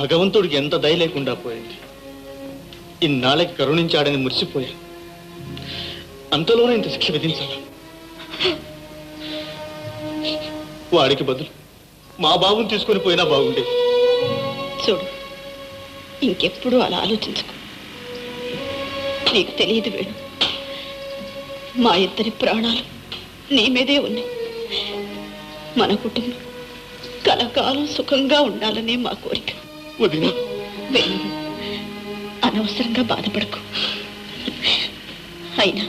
భగవంతుడికి ఎంత దయ లేకుండా పోయింది. ఇన్నాళ్ళకి కరుణించాడని మురిసిపోయా అంతలోనే ఇంత శిక్ష విధించాల? వాడికి బదులు మా బాబుని తీసుకొని పోయినా బాగుండేది. చూడు ఇంకెప్పుడు అలా ఆలోచించకు. నీకు తెలియదు వేణు మా ఇద్దరి ప్రాణాలు నీ మీదే ఉన్నాయి. మన కుటుంబం కలకాలం సుఖంగా ఉండాలనే మా కోరిక. వదినా. అనవసరంగా బాధపడకు. అయినా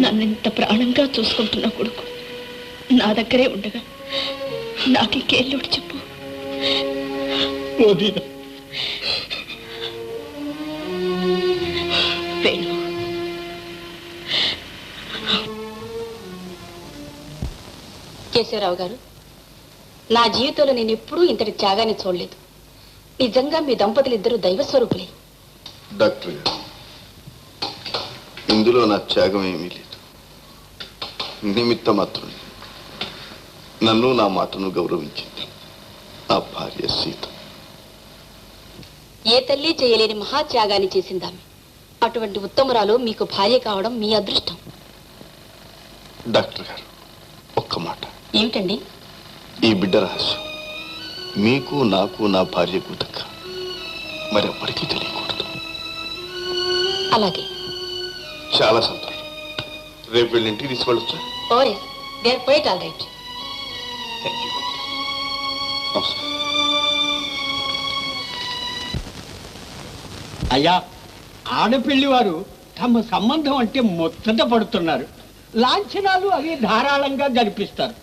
నన్నింత ప్రాణంగా చూసుకుంటున్న కొడుకు నా దగ్గరే ఉండగా నాకు ఇంకేళ్ళోడు చెప్పు. వదినా. వేణు కేశవరావు గారు నా జీవితంలో నేను ఎప్పుడూ ఇంతటి త్యాగాన్ని చూడలేదు. నిజంగా మీ దంపతులు ఇద్దరు దైవ స్వరూపులే. డాక్టర్ గారు ఇందులో నా త్యాగం ఏమీ లేదు. నిమిత్త మాత్రం నన్ను నా మాటను గౌరవించింది నా భార్య సీత. ఏ తల్లి చేయలేని మహా త్యాగాన్ని చేసిందామె అటువంటి ఉత్తమురాలు మీకు భార్య కావడం మీ అదృష్టం. డాక్టర్ గారు ఒక్క మాట. ఏమిటండి? ఈ బిడ్డ రహస్యం. మీకు నాకు నా భార్యకు దక్క మరెవ్వరికీ తెలియకూడదు. అలాగే. చాలా సంతోషం. రేపు వెళ్ళి ఇంటికి తీసుకెళ్ళొచ్చా? ఓరే there quite all right thank you నమస్కారం. అయ్యా ఆడపిల్లి వారు తమ సంబంధం అంటే ముచ్చట పడుతున్నారు. లాంఛనాలు అవి ధారాళంగా జరిపిస్తారు.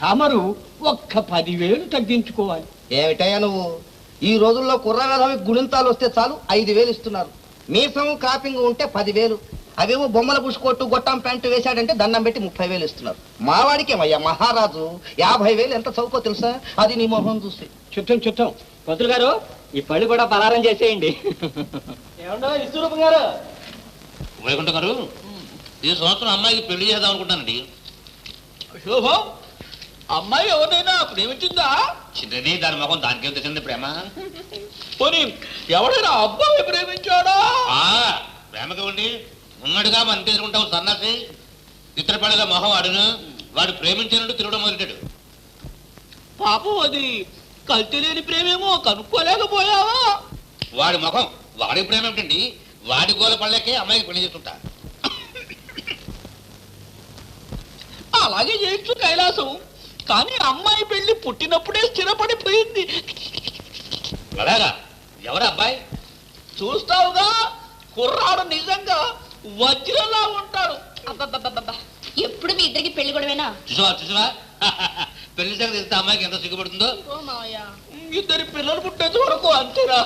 తమరు ఒక్క పదివేలు తగ్గించుకోవాలి. ఏమిటయ్యా నువ్వు? ఈ రోజుల్లో కుర్రవేధవి గుణింతాలు వస్తే చాలు ఐదు వేలు ఇస్తున్నారు. మీసం కాపింగ్ ఉంటే పదివేలు. అవేమో బొమ్మల పుష్కొట్టు గొట్టం ప్యాంటు వేశాడంటే దండం పెట్టి ముప్పై వేలు ఇస్తున్నారు. మావాడికేమయ్యా మహారాజు? యాభై వేలు ఎంత చౌకో తెలుసా? అది నీ మొహం చూసి. చిత్తం చిత్తం పంతులు గారు ఈ పళ్ళు కూడా పలారం చేసేయండి. విశ్వరూపం గారు? వైకుంఠ గారు ఈ సంవత్సరం అమ్మాయికి పెళ్ళి చేద్దాం అనుకుంటానండి. శోభం. అమ్మాయి ఎవరైనా ప్రేమించిందా? చిన్నది దాని ముఖం దానికేం తెచ్చింది ప్రేమ? పోనీ ఎవడైనా అబ్బాయి ప్రేమించాడా? ఆ ప్రేమకి ఉండి ఉన్నట్టుగా మనం తీసుకుంటావు సన్నాసి. ఇతరపడగా మొహం వాడును వాడు ప్రేమించినట్టు తిరగడం మొదలెట్టాడు పాపం అది కల్తీ లేని ప్రేమేమో కనుక్కోలేకపోయావా? వాడి ముఖం వాడి ప్రేమ ఏమిటండి? వాడి గోల పళ్ళకే అమ్మాయికి పెళ్ళి చేస్తుంటా అలాగే చేయొచ్చు కైలాసం. కానీ అమ్మాయి పెళ్ళి పుట్టినప్పుడే స్థిరపడిపోయింది. అలాగా ఎవరు అబ్బాయి? చూస్తావుగా? కుర్రాడు నిజంగా వజ్రలా ఉంటాడు. అబ్బబ్బబ్బబ్బా ఎప్పుడు మీ ఇద్దరికి పెళ్ళి గొడవేనా? చూసావా చూసావా? పెళ్ళి సంగతి తెలిస్తే అమ్మాయికి ఎంత సిగ్గుపడుతుందో? ఇద్దరి పిల్లలు పుట్టేంత వరకు అంతేరా.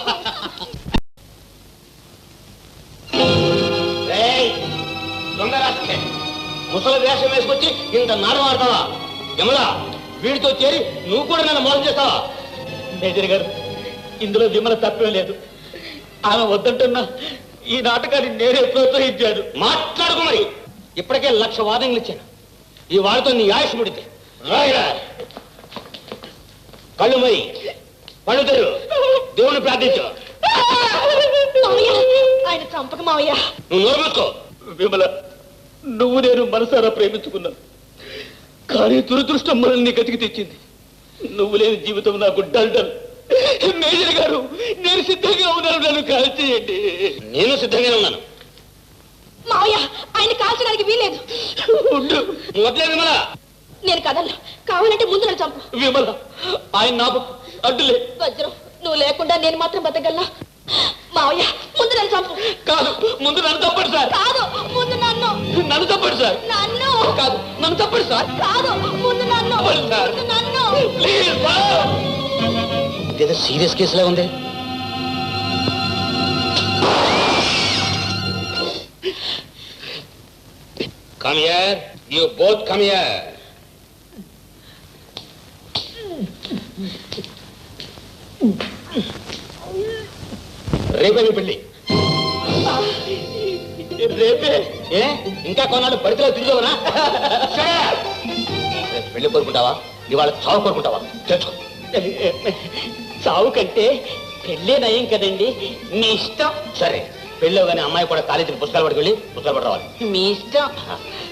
దొంగ రాసుకే ముసలి వేషం వేసుకొచ్చి ఇంత నాటకం ఆడతావా? యమలా వీడితో చేరి నువ్వు కూడా నన్ను మోసం చేస్తావా? మేజర్ గారు ఇందులో విమల తప్పే లేదు. ఆమె వద్దంటున్నా ఈ నాటకాన్ని నేనే ప్రోత్సహించాడు. మాట్లాడుకో మరి. ఇప్పటికే లక్ష వాదనలు ఇచ్చాను. ఈ వాడితో నీ ఆయుష్ ముడితే. రాయిరా కళ్ళు మరి కళ్ళు తెరు. దేవుని ప్రార్థించు. ఆయన చంపక మావయ్య. నువ్వు నోరు విమల నువ్వు నేను మనసారా ప్రేమించుకున్నాను. కానీ దురదృష్టం మనల్ని గతికి తెచ్చింది. నువ్వు లేని జీవితం నాకు డల్ డల్. మేజర్ గారు నేను సిద్ధంగా ఉన్నాను నన్ను కాల్చేయండి నేను సిద్ధంగానే ఉన్నాను. మావయ్య ఆయన కాల్చడానికి వీలేదు ఉండు. వదిలే విమల. నేను కదలను. కావాలంటే ముందు నన్ను చంపు. విమల ఆయన నాకు అడ్డులే వజ్రం నువ్వు లేకుండా నేను మాత్రం బతకగలనా? మావయ్య ముందు నన్ను చంపు. కాదు ముందు నన్ను తప్పడు సార్. కాదు ముందు నన్ను నన్ను తప్పడు సార్. నన్ను? కాదు నన్ను తప్పడు సార్. కాదు ముందు నన్ను సార్. నన్ను. Please sir. ఇదేదో సీరియస్ కేసులో ఉంది? Come here. You both come here. రేపే మీ పెళ్ళి. రేపే. ఏ? ఇంకా కొన్నాళ్ళు పరిధిలో తిరిగవనా పెళ్ళి కోరుకుంటావా? ఇవాళ చావు కోరుకుంటావా? తెచ్చుకో. సావు కంటే పెళ్ళే నయం కదండి. మీ ఇష్టం. సరే పెళ్ళి కానీ అమ్మాయి కూడా కాలేజీకి పుస్తకాలు పట్టుకెళ్ళి పుస్తకాలు పట్టు రావాలి మీ ఇష్టం.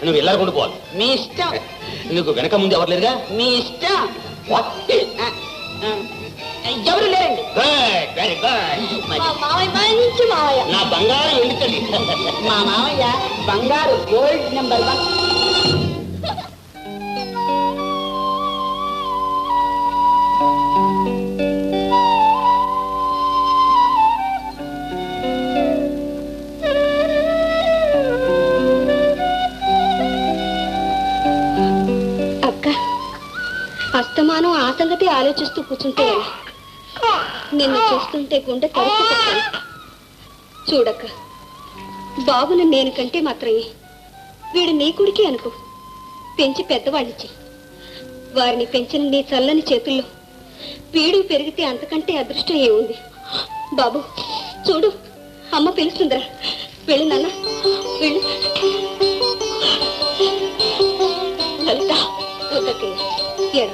నువ్వు వెళ్ళకుండా పోవాలి మీ ఇష్టం. నీకు వెనక ముందు ఎవరు లేరుగా? మీ ఇష్టం. ఎవరు లేరండి? గుడ్ వెరీ గుడ్ మావయ్య మంచి మావయ్య నా బంగారం తల్లి మా మామయ్య బంగారు గోల్డ్ నెంబర్ వన్ అక్క అస్తమానం ఆ సంగతి ఆలోచిస్తూ కూర్చుంటే? నిన్ను చూస్తుంటే గుండె తరుచుకుంటాను చూడక్క బాబును నేను కంటే మాత్రమే వీడు నీ కొడుకే అనుకో. పెంచి పెద్దవాళ్ళిచ్చి వారిని పెంచిన నీ చల్లని చేతుల్లో వీడు పెరిగితే అంతకంటే అదృష్టం ఏముంది? బాబు చూడు అమ్మ పిలుస్తుందిరా. వెళ్ళు నాన్న వెళ్ళు. లలిత ఎడ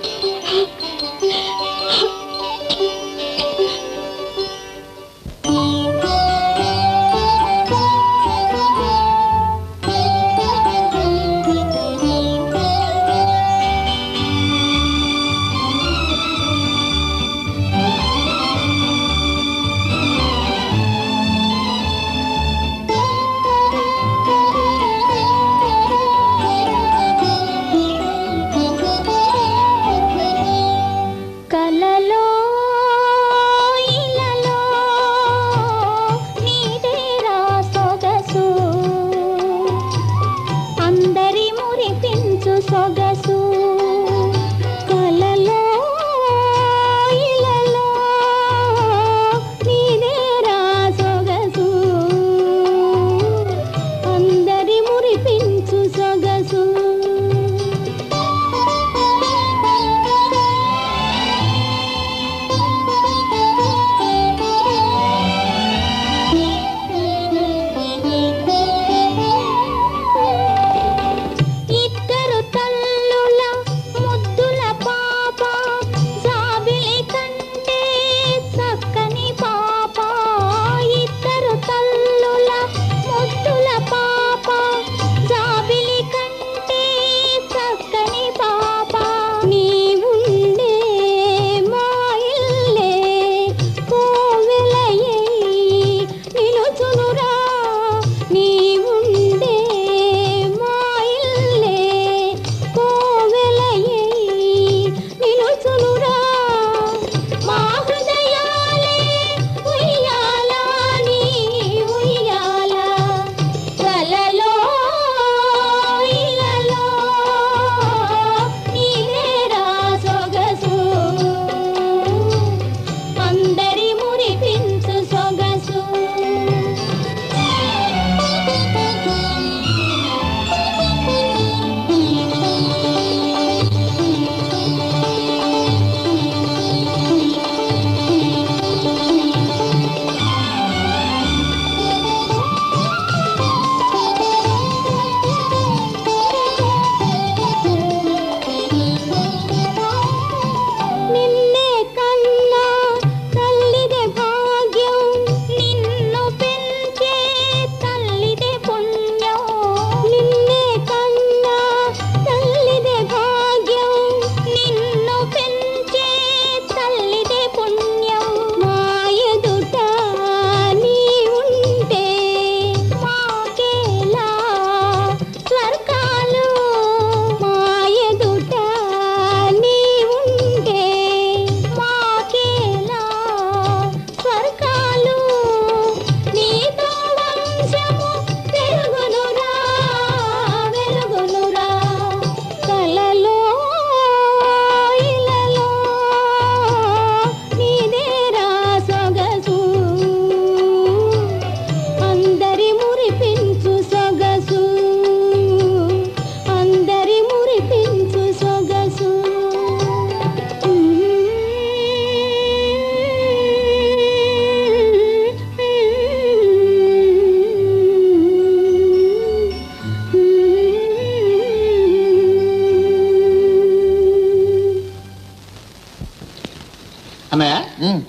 ఏడు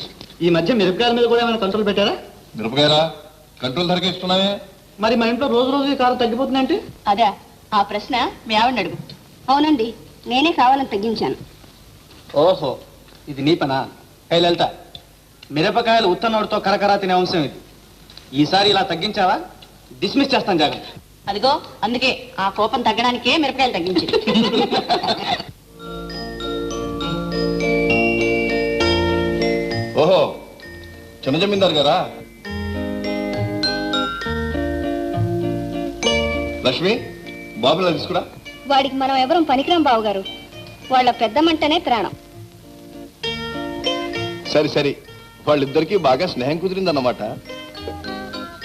ఈ మధ్య మిరపకాయల మీద కూడా ఏమైనా కంట్రోల్ పెట్టారా? మిరపకాయరా కంట్రోల్ ధరకే ఇస్తున్నావే. మరి మన ఇంట్లో రోజు రోజు ఈ కారం తగ్గిపోతుందంటే అదే ఆ ప్రశ్న మీ ఆవిడ అడుగు. అవునండి నేనే కావాలని తగ్గించాను. ఓహో ఇది నీ పనా? హే లలిత మిరపకాయలు ఉత్తనోడితో కరకరా తినే అంశం ఇది. ఈసారి ఇలా తగ్గించావా? డిస్మిస్ చేస్తాను జాగ్రత్త. అదిగో అందుకే ఆ కోపం తగ్గడానికే మిరపకాయలు తగ్గించింది చిన్న జమీందారు గారా? లక్ష్మి బాబులా తీసుకురా. వాడికి మనం ఎవరం పనికిరాం బావగారు. వాళ్ళ పెద్దమంటనే ప్రాణం. సరే సరే. వాళ్ళిద్దరికీ బాగా స్నేహం కుదిరిందన్నమాట.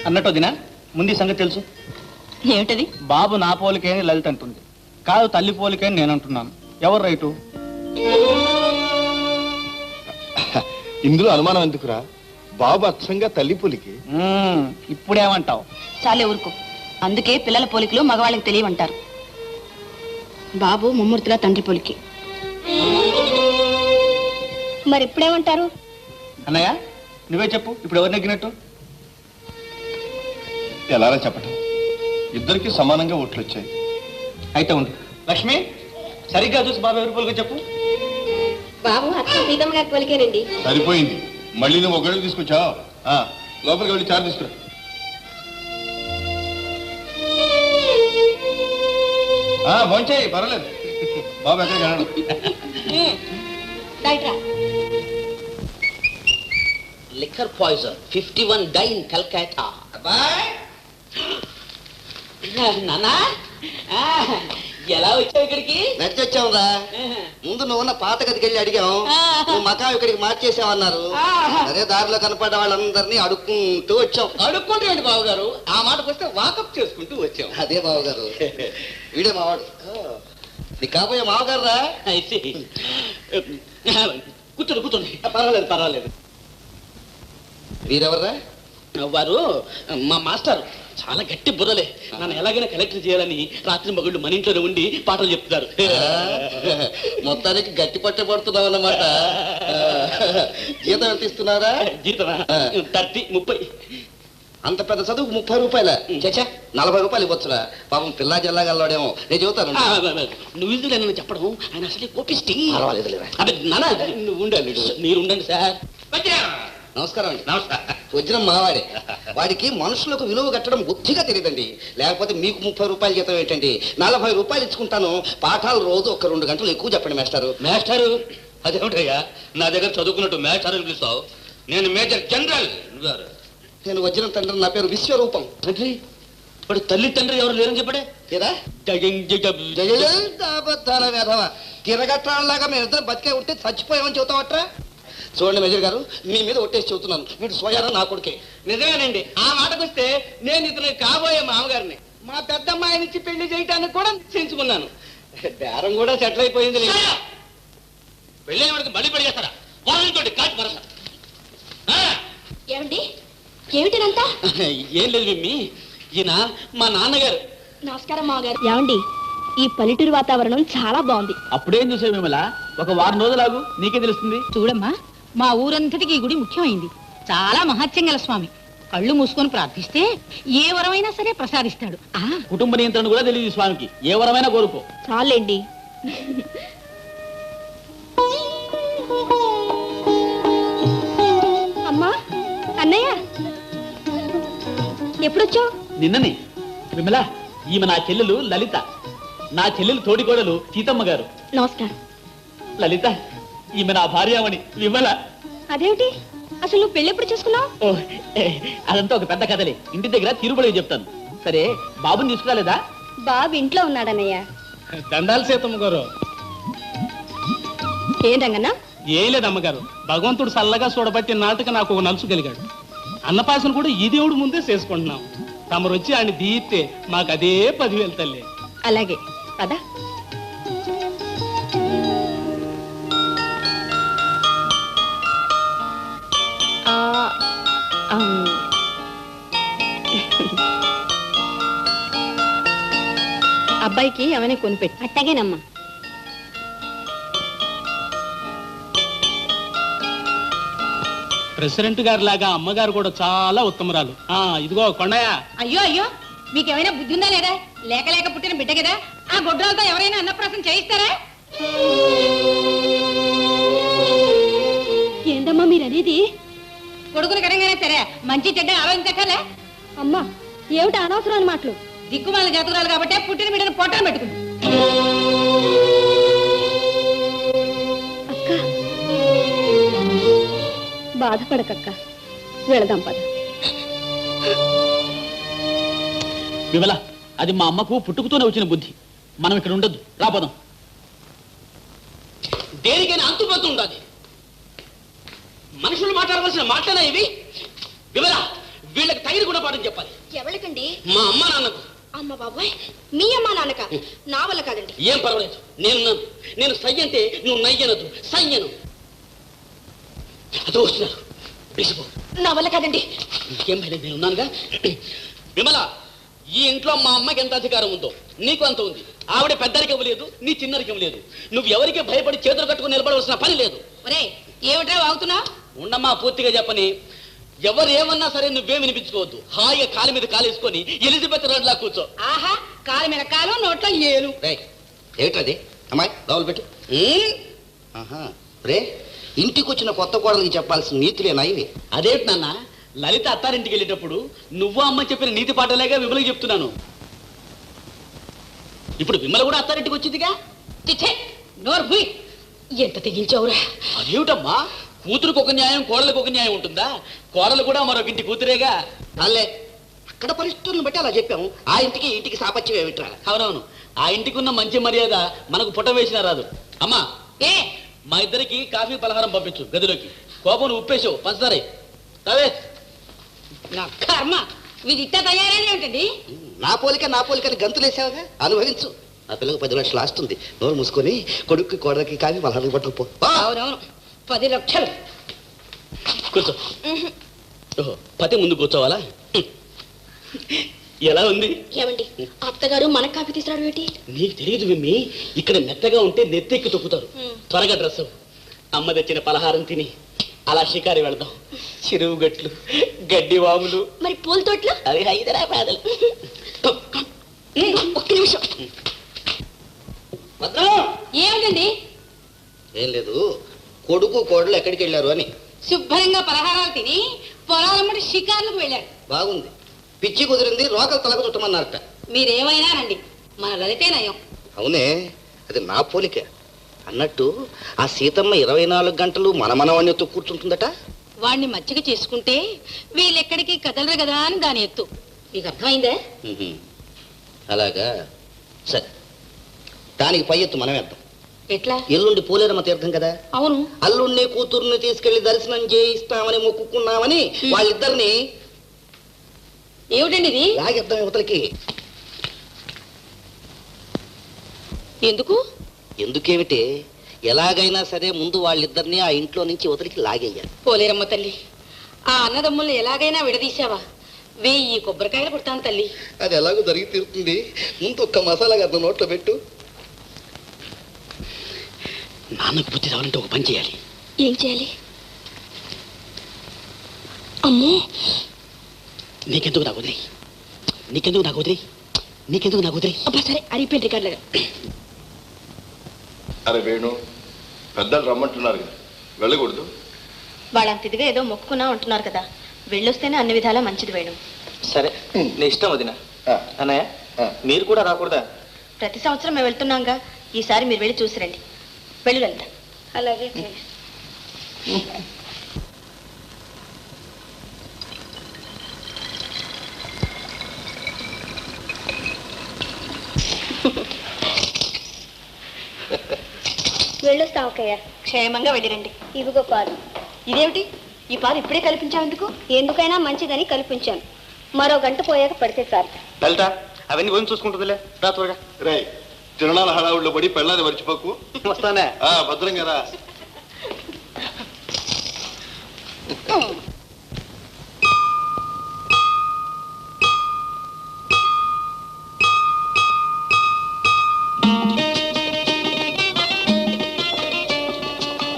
అన్నట్టు వదినా ముందు సంగతి తెలుసు. ఏమిటది? బాబు నా పోలికే అని లలిత అంటుంది. కాదు తల్లి పోలికే అని నేను అంటున్నాను. ఎవరు రైటు? ఇందులో అనుమానం ఎందుకురా? బాబు అచ్చంగా తల్లి పులికి ఇప్పుడేమంటావు? చాలే ఊరుకో. అందుకే పిల్లల పోలికలు మగవాళ్ళకి తెలియవంటారు బాబు ముమ్మూర్తిగా తండ్రి పోలికి. మరి ఇప్పుడేమంటారు అన్నయ్య నువ్వే చెప్పు ఇప్పుడు ఎవరు నెగ్గినట్టు? ఎలారా చెప్పటం. ఇద్దరికి సమానంగా ఓట్లు వచ్చాయి అయితే ఉండు. లక్ష్మి సరిగ్గా చూసి బాబు ఎవరి పోలికో చెప్పు. బాబు అత్త సీతమ్మ పలికేనండి. సరిపోయింది. మళ్ళీ నువ్వు ఒకటి తీసుకొచ్చావు ఆ, లోపలికి వెళ్ళి చారు తీసుకురా. ఆ, భోంచేయి పర్వాలేదు. బాబు ఎక్కడికి వెళ్ళడు? liquor poison 51 die in calcutta నానా. ఎలా వచ్చావు ఇక్కడికి? నడిచొచ్చాంరా. ముందు నువ్వు ఉన్న పాత గదికి వెళ్ళి అడిగాం. నువ్వు మకాం ఇక్కడికి మార్చేసావన్నారు. అదే దారిలో కనపడ్డ వాళ్ళందరినీ అడుక్కుంటూ వచ్చాం. అడుక్కుంటామండి బాబు గారు ఆ మాటకు వస్తే వాకప్ చేసుకుంటూ వచ్చాం. అదే బావగారు. వీడే మావాడు. నీ కాబోయే మావగారు రా అయితే కూర్చోండి కూర్చోండి. పర్వాలేదు పర్వాలేదు. వీరెవర్రా? వారు మా మాస్టర్. చాలా గట్టి బుర్రలే. నన్ను ఎలాగైనా కలెక్టర్ చేయాలని రాత్రి మగుళ్ళు మన ఇంట్లోనే ఉండి పాటలు చెప్తున్నారు. మొత్తానికి గట్టి పట్టబడుతున్నావు అన్నమాట. జీతం ఎంత ఇస్తున్నారా జీతమా? థర్టీ ముప్పై. అంత పెద్ద చదువుకు ముప్పై రూపాయల. చచ్చా నలభై రూపాయలు ఇవ్వచ్చురా. పాపం పిల్లా జిల్లా గల్లాడేమో. నేను చెబుతాను. ఆ, నువ్వు ఇందులో నన్ను చెప్పడం? ఆయన అసలే కోపిస్టి నాన్న నువ్వు ఉండాలి. మీరు ఉండండి సార్. నమస్కారం అండి. నమస్కారం వజ్రం మావాడే వాడికి మనుషులకు విలువ కట్టడం బుద్ధిగా తెలియదండి లేకపోతే మీకు ముప్పై రూపాయలు జీతం ఏంటండి? నలభై రూపాయలు ఇచ్చుకుంటాను. పాఠాలు రోజు ఒక రెండు గంటలు ఎక్కువ చెప్పండి మేస్టారు. మేస్టారు అదేమిటయ్యా? నా దగ్గర చదువుకున్నట్టు మేస్టారు అని పిలుస్తావు. నేను మేజర్ జనరల్. నువ్వారు నేను వజ్రం తండ్రి నా పేరు విశ్వరూపం. తండ్రి? ఇప్పుడు తల్లి తండ్రి ఎవరు లేరని చెప్పడే? అబద్ధాల వేధవ? తిరగట్రాలాగా మేము ఇద్దరు బతికే ఉంటే చచ్చిపోయామని చెబుతావట్రా? చూడండి మేజర్ గారు మీ మీద ఒట్టేసి చెబుతున్నాను. వీడు సోయారా నా కొడుకే? నిజమేనండి. ఆ మాటకు వస్తే నేను ఇతను కాబోయే మామగారిని. మా పెద్దమ్మాయి నుంచి పెళ్ళి చేయటానికి కూడా నిశ్చయించుకున్నాను బేరం కూడా సెటిల్ అయిపోయింది పెళ్ళి వాడికి మళ్ళీ పెళ్ళి చేస్తారా? వాళ్ళతో కాచి పరస ఏమండి? ఏమిటినంతా ఏం లేదు మిమ్మి ఈయన మా నాన్నగారు. నమస్కారం మావగారు ఏమండి? ఈ పల్లెటూరు వాతావరణం చాలా బాగుంది. అప్పుడేం చూసావు మిమ్మల ఒక వారం రోజులాగు నీకే తెలుస్తుంది? చూడమ్మా మా ఊరంతటికి ఈ గుడి ముఖ్యమైంది. చాలా మహత్యం గల స్వామి. కళ్ళు మూసుకొని ప్రార్థిస్తే ఏ వరమైనా సరే ప్రసాదిస్తాడు. ఆ. కుటుంబ నియంత్రణ కూడా తెలియదు స్వామికి. ఏ వరమైనా కోరుకో. చాలండి. అమ్మా అన్నయ్య ఎప్పుడొచ్చావు? నిన్ననే. విమల ఈమె నా చెల్లెలు లలిత. నా చెల్లెలు తోడికోడలు సీతమ్మ గారు. నమస్కారం. లలిత ఈమె నా భార్యామణి విమల అదేమిటి? అసలు నువ్వు పెళ్ళెప్పుడు చేసుకున్నావు? ఓ, ఏ, అదంతా ఒక పెద్ద కథలే. ఇంటి దగ్గర తిరుపతి చెప్తాను. సరే బాబుని తీసుకురాలేదా? బాబు ఇంట్లో ఉన్నాడన్నయ్య. దండాలు సీతమ్మ గారు. ఏం రంగన్నా? ఏం లేదు అమ్మగారు. భగవంతుడు చల్లగా చూడబట్టి నాటిక నాకు ఒక నలుసు కలిగాడు. అన్నపాసన కూడా ఈ దేవుడు ముందే చేసుకుంటున్నాం. తమరు వచ్చి ఆయన దీయితే మాకు అదే పదివేలు తల్లి. అలాగే. కదా అబ్బాయికి ఏమైనా కొనిపెట్టు. అట్టగేనమ్మా. ప్రెసిడెంట్ గారి లాగా అమ్మగారు కూడా చాలా ఉత్తమరాలు. ఆ ఇదిగో కొండయ్య. అయ్యో అయ్యో మీకేమైనా బుద్ధి ఉందా లేదా? లేక లేక పుట్టిన బిడ్డ కదా. ఆ గొడ్రాలతో ఎవరైనా అన్నప్రాసం చేయిస్తారా? ఏందమ్మా మీరు అనేది కొడుకుని కడంగానే సరే మంచి చెడ్డ ఆలోచించక్కలే అమ్మా ఏమిటి అనవసరమైన మాటలు? దిక్కుమాల జాతకురాలు కాబట్టి పుట్టిన బిడ్డను పొట్టను పెట్టుకుంది. అక్క. బాధపడకక్క. వెళదాం పద. విమల అది మా అమ్మకు పుట్టుకతోనే వచ్చిన బుద్ధి. మనం ఇక్కడ ఉండొద్దు. రాపోదాం దేనికైనా అంతుపోతూ ఉండాలి. మనుషులు మాట్లాడవలసిన మాటలేనా ఇవి? వివరా వీళ్ళకి తగిన గుణపాఠం చెప్పాలి. ఎవరికండి? మా అమ్మ నాన్నకు. అమ్మ బాబాయ్ మీ అమ్మ నాన్నక? నా వల్ల కాదండి. ఏం పర్వాలేదు. నేను నేను సై అంటే నువ్వు నయ్యనదు సయ్యను. అదో వస్తున్నారు. పిలిచిపో. నా వల్ల కాదండి. నీకేం భయం నేను ఉన్నానుగా విమల ఈ ఇంట్లో మా అమ్మకి ఎంత అధికారం ఉందో? నీకు అంత ఉంది. ఆవిడ పెద్దరికం లేదు నీ చిన్నరికం లేదు నువ్వు ఎవరికి భయపడి చేతులు కట్టుకుని నిలబడవలసిన పని లేదు. ఒరే ఏమిట్రా వాగుతున్నావు? ఉండమ్మా పూర్తిగా చెప్పని. ఎవరు ఏమన్నా సరే నువ్వేం వినిపించుకోవద్దు. హాయిగా కాలు మీద కాలేసుకొని ఎలిజబెత్ రోడ్లా కూర్చో. ఆహా కాలు మీద కాలు నోట్లో ఏలు. ఏమిటది అమ్మాయి గౌలు పెట్టు. ఆహా రే ఇంటికి వచ్చిన కొత్త కోడలికి చెప్పాల్సిన నీతులేనా ఇవి? అదేంటి నాన్న? లలిత అత్తారింటికి వెళ్ళేటప్పుడు నువ్వు అమ్మ చెప్పిన నీతి పాటలేగా విమలకి చెప్తున్నాను. ఇప్పుడు విమల కూడా అత్తారింటికి వచ్చిందిగా? చిచ్చే నోరు భూయ్ ఎంత తెగించావురా అదేమిటమ్మా? కూతురుకు ఒక న్యాయం కోడలకు ఒక న్యాయం ఉంటుందా? కోడలు కూడా మరొక ఇంటి కూతురేగా? అల్లే అక్కడ పరిస్థితులను బట్టి అలా చెప్పాము. ఆ ఇంటికి ఇంటికి సాపత్యం ఏమిట్రా? అవునవును. ఆ ఇంటికి ఉన్న మంచి మర్యాద మనకు పుట్ట వేసినా రాదు. అమ్మా ఏ? మా ఇద్దరికి కాఫీ పలహారం పంపించు గదిలోకి. కోపం ఉప్పేసావు పంచదారే. అవే నా కర్మ ఇది ఇట్ట తయారైన ఏమిటండి? నా పోలిక నా పోలికని గంతులేసావుగా అనుభవించు. ఆ పిల్లకు పది లక్షలు ఆస్తుంది. నోరు మూసుకొని కొడుక్కి కోడలికి కాఫీ పలహారం పట్టుకుపో అవునవును. పది లక్షలు. కూర్చో. ఓహో పతి ముందు కూర్చోవాలా? ఎలా ఉంది? ఏమండి అత్తగారు మన కాఫీ తీసుకురావడం ఏంటి? నీకు తెలియదు మిమ్మి ఇక్కడ మెత్తగా ఉంటే నెత్తెక్కి తొక్కుతారు. త్వరగా డ్రెస్ అవ్వు. అమ్మ తెచ్చిన పలహారం తిని అలా షికారి వెళ్దాం. చెరువు గట్లు గడ్డి వాములు. మరి పూల తోటలో? అది హైదరాబాద్. ఒక్క నిమిషం. ఏమిటండి ఏం లేదు. కొడుకు కోడలు ఎక్కడికి వెళ్ళారు అని. శుభ్రంగా పలహారాలు తిని పొలాలమ్మటి షికార్లకు వెళ్ళారు. బాగుంది. పిచ్చి కుదిరింది రోకలు తలకు చుట్టమన్నారట. మీరేమైనా రండి మన లలితే నయం. అవునే అది నా పోలిక. అన్నట్టు ఆ సీతమ్మ ఇరవై నాలుగు గంటలు మన మనవణ్ణితో కూర్చుంటుందట? వాడిని మచ్చిక చేసుకుంటే వీళ్ళెక్కడికి కదలరు కదా అని దాని ఎత్తు. మీకు అర్థమైందే. అలాగా. సరే. దానికి పై ఎత్తు మనం వేద్దాం ఎట్లా? ఎల్లుండి పోలేరమ్మ తీర్థం కదా. అవును. అల్లుణ్ణి కూతుర్ని తీసుకెళ్ళి దర్శనం చేయిస్తామని మొక్కుకున్నామని వాళ్ళిద్దరిని ఏమిటండి ఇది? లాగేద్దాం యువతలకి ఎందుకు? ఎందుకేమిటి? ఎలాగైనా సరే ముందు వాళ్ళిద్దరిని ఆ ఇంట్లో నుంచి యువతలకి లాగేయాలి. పోలేరమ్మ తల్లి ఆ అన్నదమ్ముల్ని ఎలాగైనా విడదీశావా? వెయ్యి కొబ్బరికాయలు కొడతాను తల్లి. అది ఎలాగో జరిగి తీరుతుంది. ముందు ఒక్క మసాలా గద్ద నోట్లో పెట్టు. నాన్నకు బుద్ధి రావాలంటే ఒక పని చేయాలి. ఏం చేయాలి? అమ్మో! నీకెందుకు నాకు వదిలి నీకెందుకు నాకు వదిలి నీకెందుకు నాకు వదిలి అబ్బా సరే అరిగిపోయింది రికార్డులుగా అరే వేణు పెద్దలు రమ్మంటున్నారు కదా వెళ్ళకూడదు. వాళ్ళంత ఇదిగా ఏదో మొక్కుకున్నా ఉంటున్నారు కదా వెళ్ళొస్తేనే అన్ని విధాలా మంచిది వేణు. సరే నీ ఇష్టం వదిన. అన్నయ్య మీరు కూడా రాకూడదా? ప్రతి సంవత్సరం మేము వెళ్తున్నాంగా ఈసారి మీరు వెళ్ళి చూసిరండి. వెళ్ళి వెళ్తా. అలాగే వెళ్ళొస్తాం అక్కయ్య. క్షేమంగా వెళ్ళిరండి. ఇదిగో పాలు. ఇదేమిటి? ఈ పాలు ఇప్పుడే కల్పించావు ఎందుకు ఎందుకైనా మంచిదని కల్పించాను. మరో గంట పోయాక పడితే చాలు లలిత అవన్నీ చూసుకుంటుందిలే. రా త్వరగా. రే తిరణాల హడావుల్లో పడి పెళ్ళాది మర్చిపోకు వస్తానే ఆ, భద్రంగా రా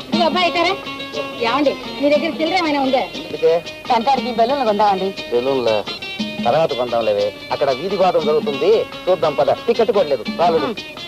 ఇదిగో అబ్బాయి తారా ఏమండి మీ దగ్గర చిల్లర ఏమైనా ఉందా కంటాడికి బెల్లం కొందామండి బెలూన్లే తర్వాత కొందాంలేవే అక్కడ వీధి వాదం జరుగుతుంది. చూద్దాం పద. టికెట్ కొట్టలేదు రాలేదు